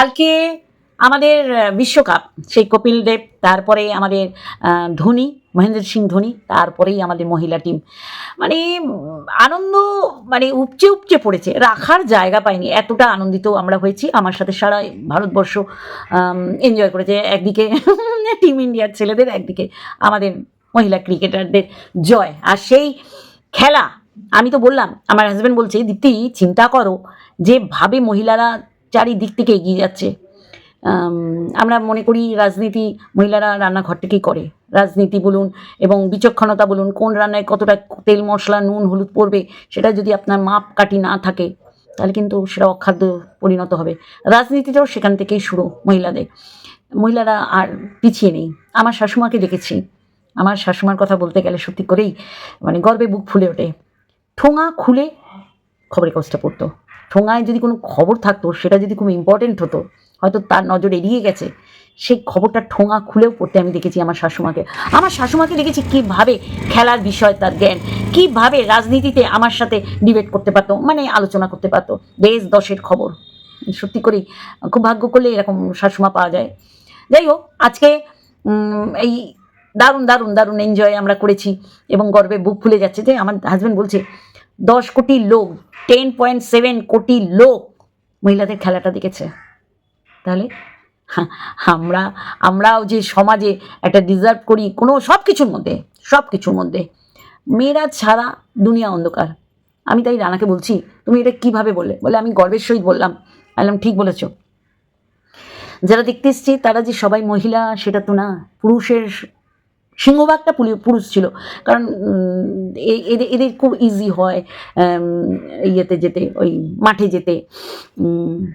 কালকে আমাদের বিশ্বকাপ, সেই কপিল দেব, তারপরে আমাদের ধোনি, মহেন্দ্র সিং ধোনি, তারপরেই আমাদের মহিলা টিম। মানে আনন্দ মানে উপচে উপচে পড়েছে। রাখার জায়গা পায়নি এতটা আনন্দিত আমরা হয়েছি। আমার সাথে সারা ভারতবর্ষ এনজয় করেছে। একদিকে টিম ইন্ডিয়ার ছেলেদের, একদিকে আমাদের মহিলা ক্রিকেটারদের জয়। আর সেই খেলা, আমি তো বললাম, আমার হাজব্যান্ড বলছে, দীপ্তি, চিন্তা করো যেভাবে মহিলারা চারিদিক থেকে এগিয়ে যাচ্ছে। আমরা মনে করি রাজনীতি মহিলারা রান্নাঘর থেকেই করে। রাজনীতি বলুন এবং বিচক্ষণতা বলুন, কোন রান্নায় কতটা তেল, মশলা, নুন, হলুদ পড়বে সেটা যদি আপনার মাপ কাটি না থাকে, তাহলে কিন্তু সেটা অখাদ্য পরিণত হবে। রাজনীতিটাও সেখান থেকেই শুরু মহিলাদের। মহিলারা আর পিছিয়ে নেই। আমার শাশুমাকে দেখেছি। আমার শাশুমার কথা বলতে গেলে সত্যি করেই মানে গর্বে বুক ফুলে ওঠে। ঠোঙা খুলে খবরের কাগজটা পড়তো। ঠোঙায় যদি কোনো খবর থাকতো, সেটা যদি খুব ইম্পর্টেন্ট হতো, হয়তো তার নজর এড়িয়ে গেছে, সেই খবরটা ঠোঙা খুলেও পড়তে আমি দেখেছি আমার শাশুমাকে। আমার শাশুমাকে দেখেছি কীভাবে খেলার বিষয়, তার জ্ঞান, কীভাবে রাজনীতিতে আমার সাথে ডিবেট করতে পারতো মানে আলোচনা করতে পারতো। দেশ দশের খবর। সত্যি করেই খুব ভাগ্য করলে এরকম শাশুমা পাওয়া যায়। যাই হোক, আজকে এই দারুণ দারুণ দারুণ এনজয় আমরা করেছি এবং গর্বে বুক ফুলে যাচ্ছে যে আমার হাজব্যান্ড বলছে দশ কোটি লোক টেন পয়েন্ট সেভেন কোটি লোক মহিলাদের খেলাটা দেখেছে। তাহলে আমরা, আমরাও যে সমাজে একটা ডিজার্ভ করি, কোনো সব কিছুর মধ্যে, সব কিছুর মধ্যে। মেয়েরা ছাড়া দুনিয়া অন্ধকার। আমি তাই রানাকে বলছি, তুমি এটা কীভাবে বললে? বলে, আমি গর্বের সহিত বললাম। বললাম, ঠিক বলেছ। যারা দেখতে এসছে, তারা যে সবাই মহিলা, সেটা তো না, পুরুষের সিংহভাগটা পুরুষ ছিল। কারণ এদের এদের খুব ইজি হয় ইয়েতে যেতে, ওই মাঠে যেতে।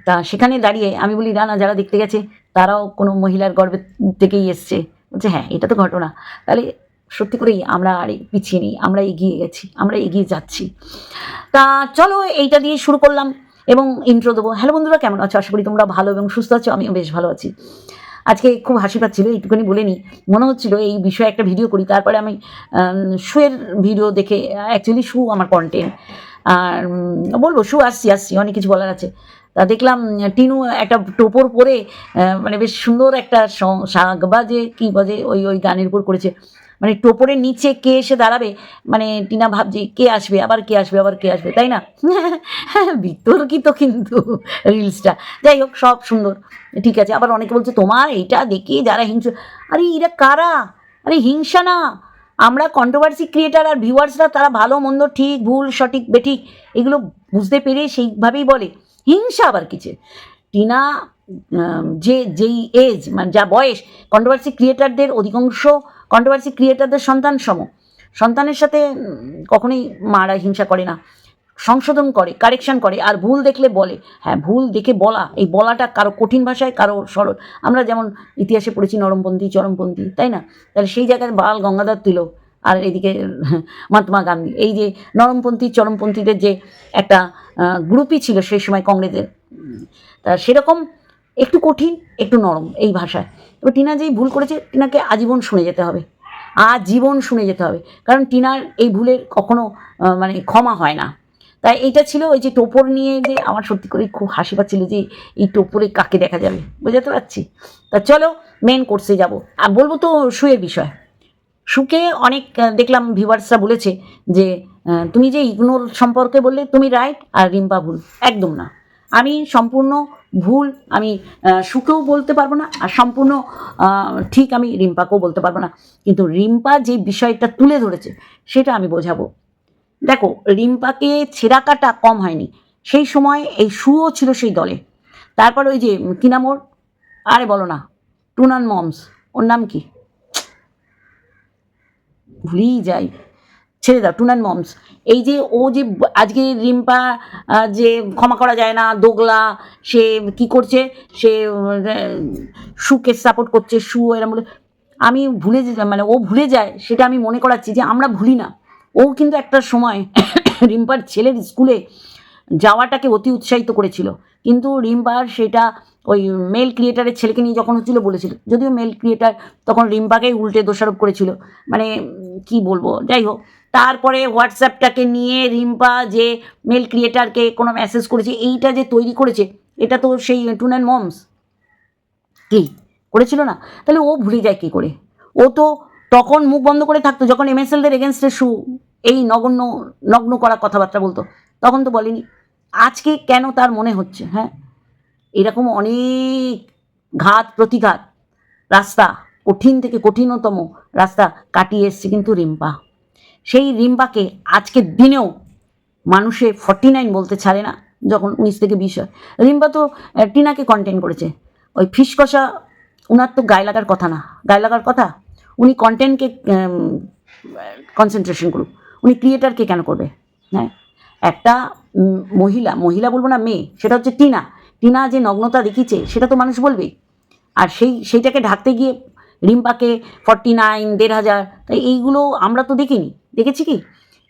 তা সেখানে দাঁড়িয়ে আমি বলি রানা যারা দেখতে গেছে, তারাও কোনো মহিলার গর্ভের থেকেই এসছে। বলছে হ্যাঁ এটা তো ঘটনা। তাহলে সত্যি করেই আমরা আর পিছিয়ে নেই, আমরা এগিয়ে গেছি, আমরা এগিয়ে যাচ্ছি। তা চলো, এইটা দিয়ে শুরু করলাম এবং ইন্ট্রো দেবো। হ্যালো বন্ধুরা, কেমন আছো? আশা করি তোমরা ভালো এবং সুস্থ আছো, আমিও বেশ ভালো আছি। আজকে খুব হাসি পাচ্ছিল একটুখানি বলে নিই। মনে হচ্ছিল এই বিষয়ে একটা ভিডিও করি, তারপরে আমি শুয়ের ভিডিও দেখে অ্যাকচুয়ালি শু আমার কন্টেন্ট আর বলব শু, আসছি আসছি, অনেক কিছু বলার আছে। তা দেখলাম, টিনু একটা টোপর পরে মানে বেশ সুন্দর একটা সং- বাজে, কী বাজে, ওই ওই গানের উপর করেছে। মানে টোপরের নিচে কে এসে দাঁড়াবে? মানে টিনা ভাবছে, কে আসবে? আবার কে আসবে? আবার কে আসবে? তাই না? বিতর্কিত কিন্তু রিলসটা। যাই হোক, সব সুন্দর। ঠিক আছে, আবার অনেকে বলছে, তোমার এইটা দেখে যারা হিংসা আরে এরা কারা? আরে হিংসা না। আমরা কন্ট্রোভার্সি ক্রিয়েটার আর ভিউয়ার্সরা তারা ভালো, মন্দ, ঠিক, ভুল, সঠিক, বেঠিক, এগুলো বুঝতে পেরে সেইভাবেই বলে। হিংসা আবার কিছু টিনা যে, যেই এজ মানে যা বয়স কন্ট্রোভার্সি ক্রিয়েটারদের অধিকাংশ কন্ট্রোভার্সি ক্রিয়েটারদের সন্তান সম সন্তানের সাথে কখনোই মারা হিংসা করে না। সংশোধন করে কারেকশন করে, আর ভুল দেখলে বলে। হ্যাঁ ভুল দেখে বলা, এই বলাটা কারও কঠিন ভাষায়, কারও সরল। আমরা যেমন ইতিহাসে পড়েছি, নরমপন্থী, চরমপন্থী, তাই না? তাহলে সেই জায়গায় বাল গঙ্গাধর তিলক আর এদিকে, মহাত্মা গান্ধী। এই যে নরমপন্থী, চরমপন্থীদের যে একটা গ্রুপই ছিল সেই সময় কংগ্রেসের। তা সেরকম একটু কঠিন, একটু নরম এই ভাষায়। তবে টিনা যেই ভুল করেছে, টিনাকে আজীবন শুনে যেতে হবে। আজীবন শুনে যেতে হবে। কারণ টিনার এই ভুলের কখনো মানে ক্ষমা হয় না। তাই এইটা ছিল ওই যে টোপর নিয়ে যে আমার সত্যি করে খুব হাসি পাচ্ছিল যে এই টোপরে কাকে দেখা যাবে। বোঝাতে পারছি? তা চলো মেন কোর্সে যাব। আর বলব তো শুয়ের বিষয়। সুকে অনেক দেখলাম ভিউয়ার্সরা বলেছে যে তুমি যে ইগনোর সম্পর্কে বললে, তুমি রাইট আর রিম্পা ভুল। একদম না। আমি সম্পূর্ণ ভুল আমি সুকেও বলতে পারব না আর সম্পূর্ণ ঠিক আমি রিম্পাকেও বলতে পারব না। কিন্তু রিম্পা যে বিষয়টা তুলে ধরেছে সেটা আমি বোঝাবো। দেখো রিম্পাকে ছেঁড়া কাটা কম হয়নি। সেই সময় এই শুও ছিল সেই দলে। তারপর ওই যে উম, কি নাম ওর? আরে বলো না টুনান মমস। ওর নাম কি? ভুলেই যাই। ছেড়ে দাও, টুনান মমস। এই যে ও যে আজকে রিম্পা যে ক্ষমা করা যায় না, দোগলা, সে কি করছে? সে সুকে সাপোর্ট করছে, সু এরম বলে। আমি ভুলে মানে ও ভুলে যায়, সেটা আমি মনে করাচ্ছি যে আমরা ভুলি না। ও কিন্তু একটা সময় রিম্পার ছেলের স্কুলে যাওয়াটাকে অতি উৎসাহিত করেছিল। কিন্তু রিম্পার সেটা ওই মেল ক্রিয়েটারের ছেলেকে নিয়ে যখন হচ্ছিল বলেছিল। যদিও মেল ক্রিয়েটার তখন রিম্পাকেই উল্টে দোষারোপ করেছিল। মানে কি বলব? যাই হোক। তারপরে হোয়াটসঅ্যাপটাকে নিয়ে রিম্পা যে মেল ক্রিয়েটারকে কোনো মেসেজ করেছে, এইটা যে তৈরি করেছে, এটা তো সেই টুন অ্যান্ড মমস। কি? করেছিল না? তাহলে ও ভুলে যায় কি করে? ও তো তখন মুখ বন্ধ করে থাকতো, যখন এমএসএলদের এগেনস্টে সু এই নগণ্য, নগ্ন করা কথাবার্তা বলতো, তখন তো বলেনি। আজকে কেন তার মনে হচ্ছে হ্যাঁ? এরকম অনেক ঘাত প্রতিঘাত, রাস্তা কঠিন থেকে কঠিনতম রাস্তা কাটিয়ে এসছে কিন্তু রিম্পা। সেই রিম্পাকে আজকের দিনেও মানুষে ফর্টি নাইন বলতে ছাড়ে না, যখন উনিশ থেকে বিশ হয়। রিম্বা তো টিনাকে কন্টেন্ট করেছে। ওই ফিস কষা ওনার তো গায়ে লাগার কথা না। গায়ে লাগার কথা? উনি কন্টেন্টকে কনসেন্ট্রেশন করুক। উনি ক্রিয়েটারকে কেন করবে? হ্যাঁ? একটা মহিলা মহিলা বলব না, মেয়ে, সেটা হচ্ছে টিনা। টিনা যে নগ্নতা দেখিয়েছে, সেটা তো মানুষ বলবেই আর সেই, সেইটাকে ঢাকতে গিয়ে রিম্পাকে ফর্টি নাইন দেড় হাজার, তাই এইগুলো আমরা তো দেখিনি। দেখেছি কি?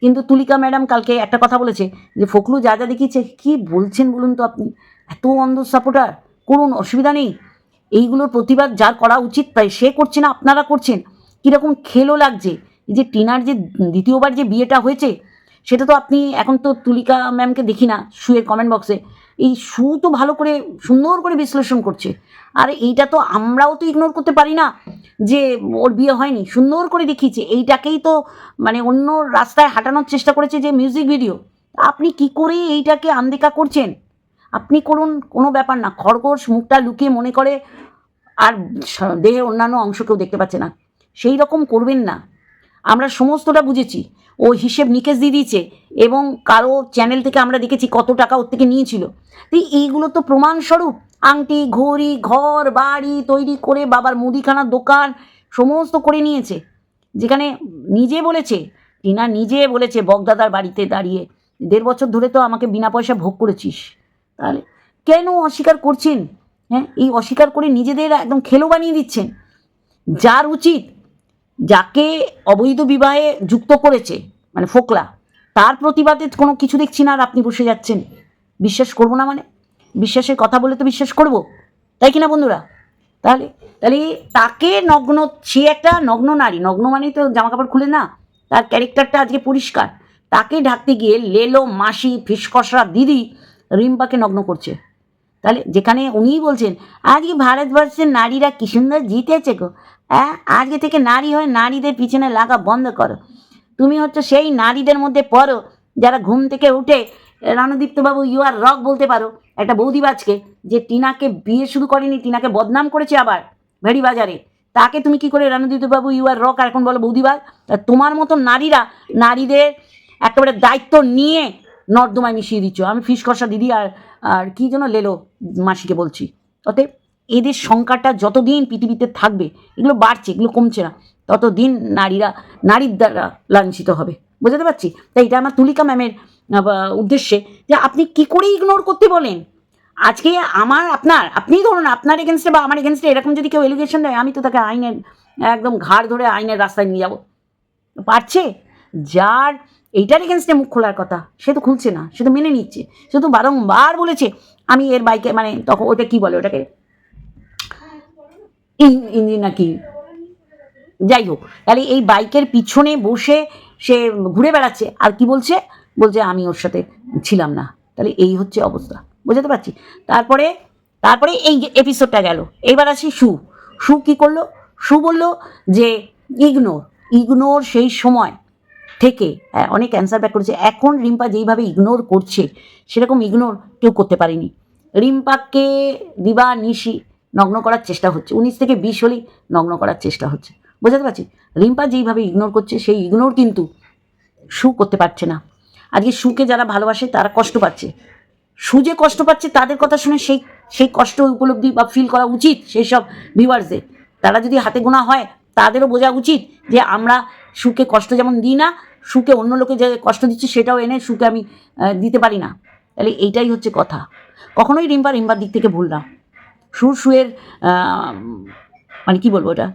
কিন্তু তুলিকা ম্যাডাম কালকে একটা কথা বলেছে যে ফখরু যা যা দেখিয়েছে, কি বলছেন বলুন তো আপনি? এত অন্ধ সাপোর্টার করুন, অসুবিধা নেই। এইগুলোর প্রতিবাদ যার করা উচিত তাই সে করছে না, আপনারা করছেন। কীরকম খেলো লাগছে? যে টিনার যে দ্বিতীয়বার যে বিয়েটা হয়েছে, সেটা তো আপনি এখন তো তুলিকা ম্যামকে দেখি না শুয়ের কমেন্ট বক্সে এই সু তো ভালো করে, সুন্দর করে বিশ্লেষণ করছে। আর এইটা তো আমরাও তো ইগনোর করতে পারি না যে ওর বিয়ে হয়নি। সুন্দর করে দেখিয়েছে। এইটাকেই তো মানে অন্য রাস্তায় হাঁটানোর চেষ্টা করেছে যে মিউজিক ভিডিও আপনি কি করে এইটাকে আনদেখা করছেন? আপনি করুন, কোনো ব্যাপার না। খরগোশ মুখটা লুকিয়ে মনে করে, আর দেহের অন্যান্য অংশ কেউ দেখতে পাচ্ছে না। সেই রকম করবেন না। আমরা সমস্তটা বুঝেছি। ও হিসেব নিকেশ দিয়ে দিয়েছে এবং কারও চ্যানেল থেকে আমরা দেখেছি কত টাকা ওর থেকে নিয়েছিল। তো এইগুলো তো প্রমাণস্বরূপ। আংটি, ঘড়ি, ঘর, বাড়ি তৈরি করে বাবার মুদিখানার দোকান সমস্ত করে নিয়েছে। যেখানে নিজে বলেছে, টিনা নিজে বলেছে, বগদাদার বাড়িতে দাঁড়িয়ে, দেড় বছর ধরে তো আমাকে বিনা পয়সা ভোগ করেছিস। তাহলে কেন অস্বীকার করছেন? হ্যাঁ এই অস্বীকার করে নিজেদের একদম খেলো বানিয়ে দিচ্ছেন। যার উচিত যাকে অবৈধ বিবাহে যুক্ত করেছে মানে ফোকলা, তার প্রতিবাদে কোনো কিছু দেখছি না আর আপনি বসে যাচ্ছেন। বিশ্বাস করব না মানে? বিশ্বাসের কথা বলে তো বিশ্বাস করব? তাই কিনা বন্ধুরা? তাহলে তাহলে তাকে নগ্ন, সে একটা নগ্ন নারী, নগ্ন মানেই তো জামা কাপড় খুলে না, তার ক্যারেক্টারটা আজকে পরিষ্কার। তাকে ঢাকতে গিয়ে লেলো মাসি ফিসকসরা দিদি রিম্পাকে নগ্ন করছে। তাহলে যেখানে উনিই বলছেন, আজকে ভারতবর্ষের নারীরা কি সুন্দর জিতেছে গো? হ্যাঁ? আজকে থেকে নারী হয়ে নারীদের পিছনে লাগা বন্ধ করো। তুমি হচ্ছে সেই নারীদের মধ্যে পড়ো, যারা ঘুম থেকে উঠে রণদীপ্তবাবু ইউ আর রক বলতে পারো। একটা বৌদিবাজকে যে টিনাকে বিয়ে শুরু করেনি, টিনাকে বদনাম করেছে আবার ভেড়ি বাজারে তাকে তুমি কি করে রণদীপ্তবাবু ইউ আর রক আর এখন বলো বৌদিবাজ তোমার মতো নারীরা, নারীদের একেবারে দায়িত্ব নিয়ে নর্দমায় মিশিয়ে দিচ্ছ। আমি ফিস কষা দিদি আর আর কী যেন লেলো মাসিকে বলছি। অতএব এদের সংখ্যাটা যতদিন পৃথিবীতে থাকবে, এগুলো বাড়ছে, এগুলো কমছে না, ততদিন নারীরা নারীর দ্বারা লাঞ্ছিত হবে। বুঝতে পারছি? তাই এটা আমার তুলিকা ম্যামের উদ্দেশ্যে যে আপনি কি করে ইগনোর করতে বলেন? আজকে আমার, আপনার, আপনি ধরুন আপনার এগেনস্টে বা আমার এগেনস্টে এরকম যদি কেউ এলিগেশন দেয়, আমি তো তাকে আইনের, একদম ঘাড় ধরে আইনের রাস্তায় নিয়ে যাব। পারছে? যার এইটার এগেনস্টে মুখ খোলার কথা। সে তো খুলছে না, সে তো মেনে নিচ্ছে। সে তো বারংবার বলেছে, আমি এর বাইকে মানে তখন ওটা কি বলে ওটাকে? ইঞ্জিন নাকি যাই হোক, তাহলে এই বাইকের পিছনে বসে সে ঘুরে বেড়াচ্ছে, আর কি বলছে? বলছে, আমি ওর সাথে ছিলাম না। তাহলে এই হচ্ছে অবস্থা। বুঝতে পারছি? তারপরে তারপরে এই এপিসোডটা গেল। এবার আসি সু। সু কি করল? সু বলল যে ইগনোর ইগনোর সেই সময় থেকে অনেক অ্যান্সার ব্যাক করেছে। এখন রিম্পা যেইভাবে ইগনোর করছে, সেরকম ইগনোর কেউ করতে পারেনি। রিম্পাকে দিবা নিশি নগ্ন করার চেষ্টা হচ্ছে। উনিশ থেকে বিশ হলেই নগ্ন করার চেষ্টা হচ্ছে। বোঝাতে পারছি? রিম্পা যেইভাবে ইগনোর করছে, সেই ইগনোর কিন্তু সু করতে পারছে না। আজকে সুকে যারা ভালোবাসে, তারা কষ্ট পাচ্ছে। সু যে কষ্ট পাচ্ছে, তাদের কথা শুনে সেই সেই কষ্ট উপলব্ধি বা ফিল করা উচিত সেই সব ভিউয়ার্সদের তারা যদি হাতে গোনা হয়, তাদেরও বোঝা উচিত যে আমরা সুকে কষ্ট যেমন দিই না সুকে অন্য লোকে যে কষ্ট দিচ্ছে সেটাও এনে সুকে আমি দিতে পারি না। তাহলে এইটাই হচ্ছে কথা। কখনোই রিম্পা রিম্বার দিক থেকে ভুল না। সুর সুয়ের মানে কি বলব এটা?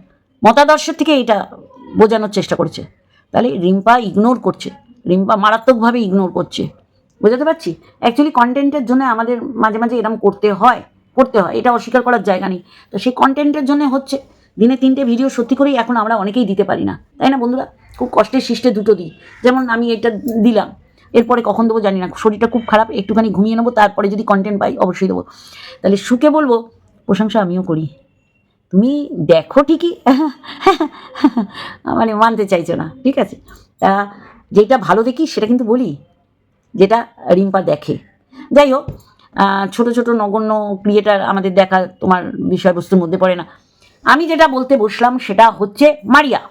মতাদর্শের থেকে এটা বোঝানোর চেষ্টা করছে। তাহলে রিম্পা ইগনোর করছে। রিম্পা মারাত্মকভাবে ইগনোর করছে। বোঝাতে পারছি? অ্যাকচুয়ালি কন্টেন্টের জন্য আমাদের মাঝে মাঝে এরম করতে হয় করতে হয়। এটা অস্বীকার করার জায়গা নেই। তো সেই কন্টেন্টের জন্য হচ্ছে দিনে তিনটে ভিডিও সত্যি করেই এখন আমরা অনেকেই দিতে পারি না। তাই না বন্ধুরা? খুব কষ্টের সৃষ্টে দুটো দিই যেমন আমি এটা দিলাম, এরপরে কখন দেবো জানি না। শরীরটা খুব খারাপ, একটুখানি ঘুমিয়ে নেব, তারপরে যদি কন্টেন্ট পাই, অবশ্যই দেবো। তাহলে সুখে বলব, প্রশংসা আমিও করি। তুমি দেখো ঠিকই। মানে মানতে চাইছো না, ঠিক আছে? তা যেটা ভালো দেখি, সেটা কিন্তু বলি, যেটা রিম্পা দেখে। যাই হোক ছোটো ছোট ছোট নগণ্য ক্রিয়েটার আমাদের দেখা, তোমার বিষয়বস্তুর মধ্যে পড়ে না। আমি যেটা বলতে বসলাম সেটা হচ্ছে মারিয়া।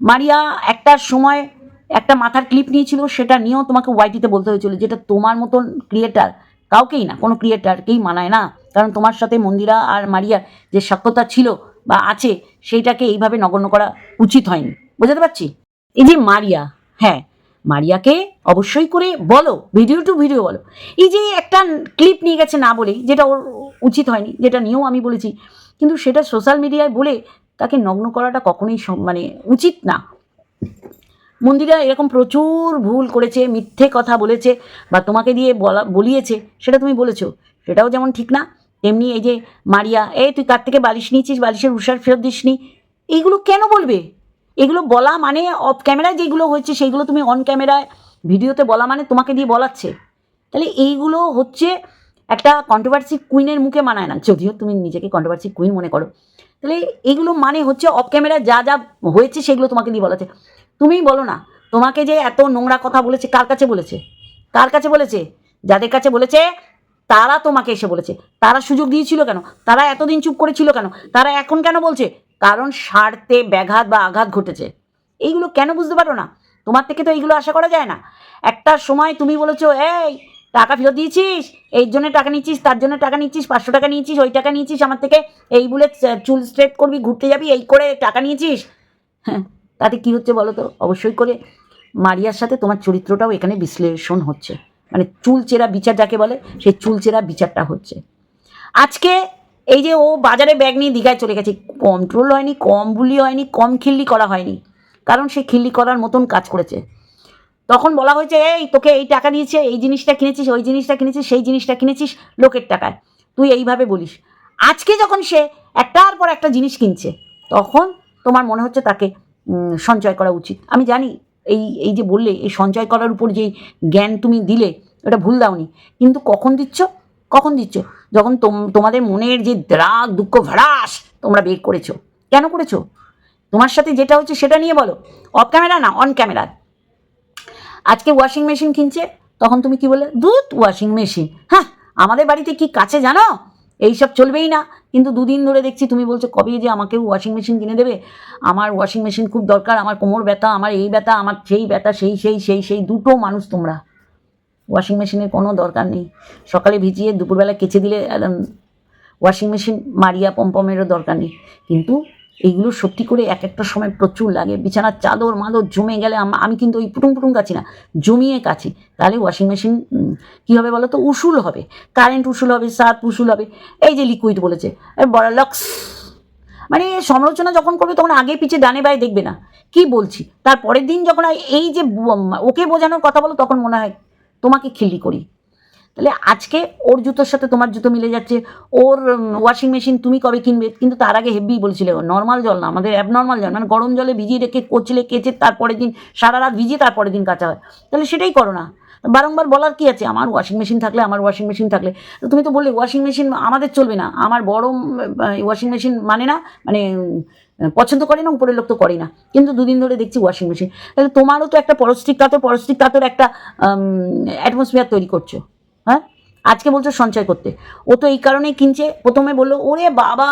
মারিয়া একটা সময় একটা মাথার ক্লিপ নিয়েছিল, সেটা নিয়েও তোমাকে ওয়াইটিতে বলতে হয়েছিল যেটা তোমার মতন ক্রিয়েটার কাউকেই না, কোনো ক্রিয়েটারকেই মানায় না। কারণ তোমার সাথে মন্দিরা আর মারিয়ার যে সক্ষতা ছিল বা আছে, সেইটাকে এইভাবে নগণ্য করা উচিত হয়নি। বোঝাতে পারছি? এই যে মারিয়া হ্যাঁ মারিয়াকে অবশ্যই করে বলো ভিডিও টু ভিডিও বলো। এই যে একটা ক্লিপ নিয়ে গেছে না বলেই, যেটা ওর উচিত হয়নি, যেটা নিয়েও আমি বলেছি কিন্তু সেটা সোশ্যাল মিডিয়ায় বলে তাকে নগ্ন করাটা কখনোই মানে উচিত না। মন্দিরা এরকম প্রচুর ভুল করেছে, মিথ্যে কথা বলেছে বা তোমাকে দিয়ে বলা, বলিয়েছে, সেটা তুমি বলেছ। সেটাও যেমন ঠিক না, তেমনি এই যে মারিয়া, এই তুই কার থেকে বালিশ নিয়েছিস? বালিশের উষার ফেরত দিসনি? এইগুলো কেন বলবে? এগুলো বলা মানে অফ ক্যামেরায় যেগুলো হয়েছে সেইগুলো তুমি অন ক্যামেরায় ভিডিওতে বলা মানে তোমাকে দিয়ে বলাচ্ছে। তাহলে এইগুলো হচ্ছে একটা কন্ট্রোভার্সি কুইনের মুখে মানায় না। যদিও তুমি নিজেকে কন্ট্রোভার্সি কুইন মনে করো। তাহলে এইগুলো মানে হচ্ছে অফ ক্যামেরা যা যা হয়েছে সেগুলো তোমাকে দিয়ে বলাচ্ছে তুমিই বলো না, তোমাকে যে এত নোংরা কথা বলেছে, কার কাছে বলেছে? কার কাছে বলেছে? যাদের কাছে বলেছে, তারা তোমাকে এসে বলেছে। তারা সুযোগ দিয়েছিল কেন? তারা এতদিন চুপ করেছিল কেন? তারা এখন কেন বলছে? কারণ স্বার্থে ব্যাঘাত বা আঘাত ঘটেছে। এইগুলো কেন বুঝতে পারো না? তোমার থেকে তো এইগুলো আশা করা যায় না। একটা সময় তুমি বলেছ, এই টাকা ফেরত দিয়েছিস? এই জন্য টাকা নিচ্ছিস, তার জন্য টাকা নিচ্ছিস, পাঁচশো টাকা নিয়েছিস ওই টাকা নিয়েছিস আমার থেকে এই বলে চুল স্ট্রেট করবি, ঘুরতে যাবি, এই করে টাকা নিয়েছিস? হ্যাঁ তাতে কী হচ্ছে বলো তো? অবশ্যই করে মারিয়ার সাথে তোমার চরিত্রটাও এখানে বিশ্লেষণ হচ্ছে। মানে চুল চেরা বিচার যাকে বলে সেই চুল চেরা বিচারটা হচ্ছে। আজকে এই যে ও বাজারে ব্যাগ নিয়ে দীঘায় চলে গেছে কন্ট্রোল হয়নি, কম বুলি হয়নি, কম খিল্লি করা হয়নি। কারণ সে খিল্লি করার মতন কাজ করেছে। তখন বলা হয়েছে, এই তোকে এই টাকা দিয়েছে, এই জিনিসটা কিনেছিস, ওই জিনিসটা কিনেছিস, সেই জিনিসটা কিনেছিস লোকের টাকায়। তুই এইভাবে বলিস। আজকে যখন সে একটার পর একটা জিনিস কিনছে, তখন তোমার মনে হচ্ছে তাকে সঞ্চয় করা উচিত। আমি জানি এই এই যে বললে, এই সঞ্চয় করার উপর যে জ্ঞান তুমি দিলে ওটা ভুল দাওনি। কিন্তু কখন দিচ্ছ? কখন দিচ্ছ? যখন তোম- তোমাদের মনের যে দ্রাগ দুঃখ ভ্রাস তোমরা বের করেছ। কেন করেছ? তোমার সাথে যেটা হচ্ছে সেটা নিয়ে বলো। অফ ক্যামেরা না, অন ক্যামেরা। আজকে ওয়াশিং মেশিন কিনছে? তখন তুমি কি বলে দুধ ওয়াশিং মেশিন হ্যাঁ আমাদের বাড়িতে কি কাছে জানো? এইসব চলবেই না। কিন্তু দুদিন ধরে দেখছি তুমি বলছো, কবে যে আমাকে ওয়াশিং মেশিন কিনে দেবে? আমার ওয়াশিং মেশিন খুব দরকার, আমার কোমর ব্যথা, আমার এই ব্যথা, আমার সেই ব্যথা, সেই সেই সেই সেই, দুটো মানুষ তোমরা। ওয়াশিং মেশিনের কোনো দরকার নেই। সকালে ভিজিয়ে দুপুরবেলা কেচে দিলে ওয়াশিং মেশিন মারিয়া পম্পমেরও দরকার নেই। কিন্তু এইগুলো সত্যি করে এক একটা সময় প্রচুর লাগে। বিছানার চাদর মাদর জমে গেলে আম- কিন্তু ওই পুটুং পুটুং কাছি না, জমিয়ে কাছি তাহলে ওয়াশিং মেশিন কী হবে বলো তো উসুল হবে। কারেন্ট উসুল হবে, সার্ফ উসুল হবে। এই যে লিকুইড বলেছে। বড় লক্স। মানে সমালোচনা যখন করবে তখন আগে পিছে ডানে বায়ে দেখবে না। কি বলছি? তার পরের দিন যখন এই যে ওকে বোঝানোর কথা বলো, তখন মনে হয় তোমাকে খিল্লি করি। তাহলে আজকে ওর জুতোর সাথে তোমার জুতো মিলে যাচ্ছে। ওর ওয়াশিং মেশিন তুমি কবে কিনবে? কিন্তু তার আগে হেভি বলেছিলে নর্মাল জল না, আমাদের অ্যাবনর্মাল জল মানে গরম জলে ভিজিয়ে রেখে কচলে কেচে তারপরের দিন, সারা রাত ভিজিয়ে তারপরের দিন কাঁচা হয়। তাহলে সেটাই করো না। বারংবার বলার কি আছে? আমার ওয়াশিং মেশিন থাকলে আমার ওয়াশিং মেশিন থাকলে। তুমি তো বললে ওয়াশিং মেশিন আমাদের চলবে না। আমার বড় ওয়াশিং মেশিন মানে না মানে পছন্দ করে না, উপরের লোক তো করে না। কিন্তু দুদিন ধরে দেখছি ওয়াশিং মেশিন তাহলে তোমারও তো একটা পরস্টিক কাতর পরস্টিক কাতর একটা অ্যাটমসফিয়ার তৈরি করছ। হ্যাঁ? আজকে বলছো সঞ্চয় করতে। ও তো এই কারণেই কিনছে। প্রথমে বলল, ওরে বাবা,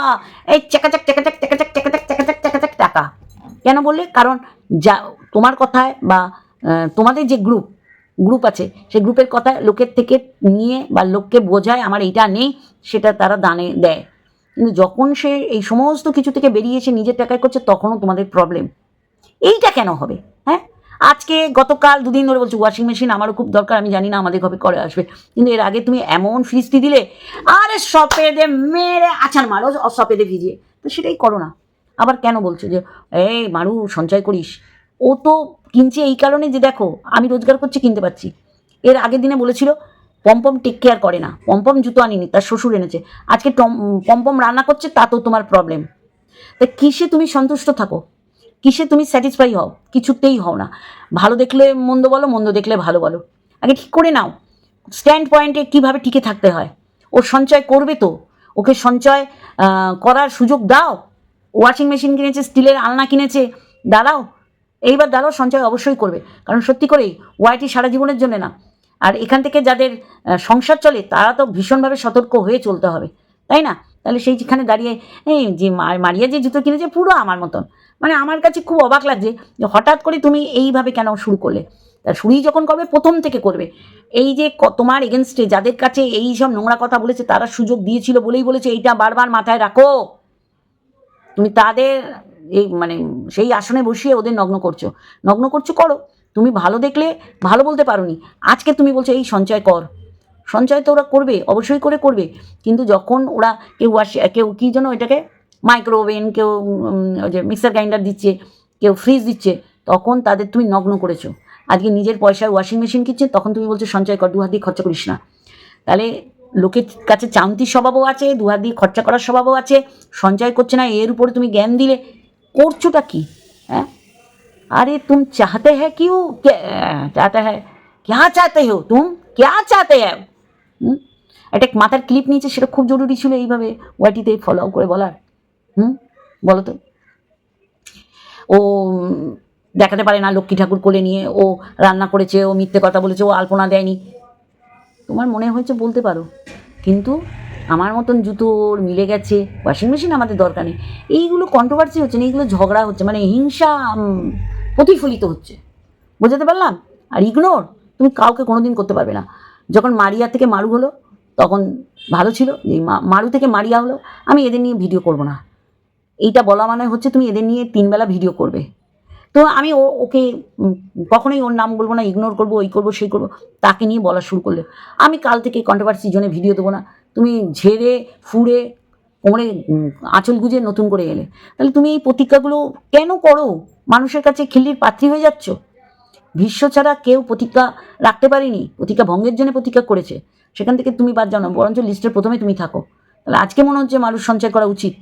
এই চেকাচাক চেকাচাক চেকাচাক চেকাচাক চেকাচাক চেকাচাক টাকা। কেন বললে? কারণ যা, তোমার কথায় বা তোমাদের যে গ্রুপ গ্রুপ আছে, সেই গ্রুপের কথা লোকের থেকে নিয়ে বা লোককে বোঝায়, আমার এইটা নেই, সেটা তারা দানে দেয়। কিন্তু যখন সে এই সমস্ত কিছু থেকে বেরিয়ে এসে নিজের টাকায় করছে, তখনও তোমাদের প্রবলেম এইটা কেন হবে? হ্যাঁ? আজকে গতকাল দুদিন ধরে বলছি ওয়াশিং মেশিন আমারও খুব দরকার, আমি জানি না আমাদের কবে করে আসবে। কিন্তু এর আগে তুমি এমন ফিস্তি দিলে, আরে সপেদে মেরে আছাড় মারো সপেদে ভিজিয়ে। তো সেটাই করো না। আবার কেন বলছো যে, এই মারু, সঞ্চয় করিস? ও তো কিনছে এই কারণে যে দেখো, আমি রোজগার করছি, কিনতে পারছি। এর আগের দিনে বলেছিল পম্পম টেক কেয়ার করে না। পম্পম জুতো আনিনি, তার শ্বশুর এনেছে। আজকে পম্পম রান্না করছে, তাতেও তোমার প্রবলেম তা কিসে তুমি সন্তুষ্ট থাকো? কিসে তুমি স্যাটিসফাই হও? কিছুতেই হও না। ভালো দেখলে মন্দ বলো, মন্দ দেখলে ভালো বলো। আগে ঠিক করে নাও। স্ট্যান্ড পয়েন্টে কীভাবে টিকে থাকতে হয়? ও সঞ্চয় করবে তো? ওকে সঞ্চয় করার সুযোগ দাও। ওয়াশিং মেশিন কিনেছে স্টিলের আলনা কিনেছে, দাঁড়াও। এইবার দাঁড়াও, সঞ্চয় অবশ্যই করবে। কারণ সত্যি করেই ওয়াইটি সারা জীবনের জন্য না। আর এখান থেকে যাদের সংসার চলে, তারা তো ভীষণভাবে সতর্ক হয়ে চলতে হবে। তাই না? তাহলে সেইখানে দাঁড়িয়ে, এই যে মারিয়া যে জুতো কিনেছে, পুরো আমার মতন। মানে আমার কাছে খুব অবাক লাগছে যে হঠাৎ করে তুমি এইভাবে কেন শুরু করলে? তা শুরুই যখন করবে, প্রথম থেকে করবে। এই যে তোমার এগেনস্টে যাদের কাছে এই সব নোংরা কথা বলেছে, তারা সুযোগ দিয়েছিল বলেই বলেছে, এইটা বারবার মাথায় রাখো। তুমি তাদের এই মানে সেই আসনে বসিয়ে ওদের নগ্ন করছ। নগ্ন করছ করো। তুমি ভালো দেখলে ভালো বলতে পারোনি। আজকে তুমি বলছো, এই সঞ্চয় কর। সঞ্চয় তো ওরা করবে, অবশ্যই করে করবে। কিন্তু যখন ওরা কেউ আসে, কেউ কী যেন এটাকে মাইক্রো ওভেন কেউ উম, ওই যে মিক্সার গ্রাইন্ডার দিচ্ছে কেউ ফ্রিজ দিচ্ছে তখন তাদের তুমি নগ্ন করেছো আজকে নিজের পয়সায় ওয়াশিং মেশিন কিনছে তখন তুমি বলছো সঞ্চয় কর দু হাত দিয়ে খরচা করিস না তাহলে লোকের কাছে চান্তির স্বভাবও আছে দু হাত দিয়ে খরচা করার স্বভাবও আছে সঞ্চয় করছে না এর উপরে তুমি জ্ঞান দিলে করছোটা কি হ্যাঁ अरे तुम चाहते हैं क्यों क्या चाहते हैं क्या चाहते हो तुम क्या चाहते हैं হুম একটা মাথার ক্লিপ নিয়েছে সেটা খুব জরুরি ছিল এইভাবে ওয়াইটিতে ফলো করে বলার হুম? বলো তো। ও দেখাতে পারে না লক্ষ্মী ঠাকুর কোলে নিয়ে। ও রান্না করেছে, ও মিথ্যে কথা বলেছে, ও আলপনা দেয়নি। তোমার মনে হয়েছে বলতে পারো। কিন্তু আমার মতন জুতোর মিলে গেছে ওয়াশিং মেশিন আমাদের দরকার নেই। এইগুলো কন্ট্রোভার্সি হচ্ছে না, এইগুলো ঝগড়া হচ্ছে মানে হিংসা প্রতিফলিত হচ্ছে। বোঝাতে পারলাম? আর ইগনোর তুমি কাউকে কোনোদিন করতে পারবে না। যখন মারিয়া থেকে মারু হলো, তখন ভালো ছিল। এই মারু থেকে মারিয়া হলো, আমি এদের নিয়ে ভিডিও করব না। এইটা বলা মানে হচ্ছে তুমি এদের নিয়ে তিনবেলা ভিডিও করবে। তো আমি ও, ওকে কখনোই ওর নাম বলব না ইগনোর করব, ওই করব, সেই করব, তাকে নিয়ে বলা শুরু করলে। আমি কাল থেকে কন্ট্রোভার্সি জন্য ভিডিও দেবো না। তুমি ঝেড়ে, ফুড়ে, কোমরে আঁচল গুজে নতুন করে এলে। তাহলে তুমি এই প্রতিজ্ঞাগুলো কেন করো? মানুষের কাছে খিল্লির পাত্রী হয়ে যাচ্ছ। ভীষ্ম ছাড়া কেউ প্রতিজ্ঞা রাখতে পারেনি। প্রতিজ্ঞা ভঙ্গের জন্য প্রতিজ্ঞা করেছে। সেখান থেকে তুমি বাদ যাও না, বরঞ্চ লিস্টের প্রথমে তুমি থাকো। তাহলে আজকে মনে হচ্ছে মানুষ সঞ্চয় করা উচিত।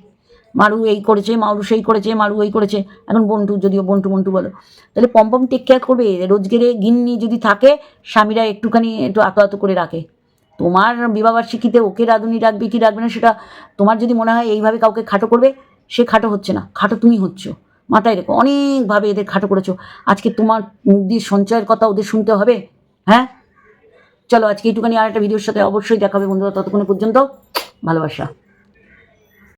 মারু এই করেছে, মারু সেই করেছে, মারু এই করেছে। এখন বন্টু, যদিও বন্টু বন্টু বলো। তাহলে পম্পম টেক কেয়ার করবে? রোজগেরে গিন্নি যদি থাকে, স্বামীরা একটুখানি একটু আতো আতো করে রাখে। তোমার বিবাহবার্ষিকীতে ওকে রাঁধুনি রাখবে কি রাখবে না সেটা তোমার যদি মনে হয় এইভাবে কাউকে খাটো করবে, সে খাটো হচ্ছে না। খাটো তুমি হচ্ছ। মাথায় রেখো অনেকভাবে এদের খাটো করেছ। আজকে তোমার মুখ দিয়ে সঞ্চয়ের কথা ওদের শুনতে হবে হ্যাঁ? চলো আজকে এইটুখানি আর একটা ভিডিওর সাথে অবশ্যই দেখাবে বন্ধুরা, ততক্ষণ পর্যন্ত ভালোবাসা।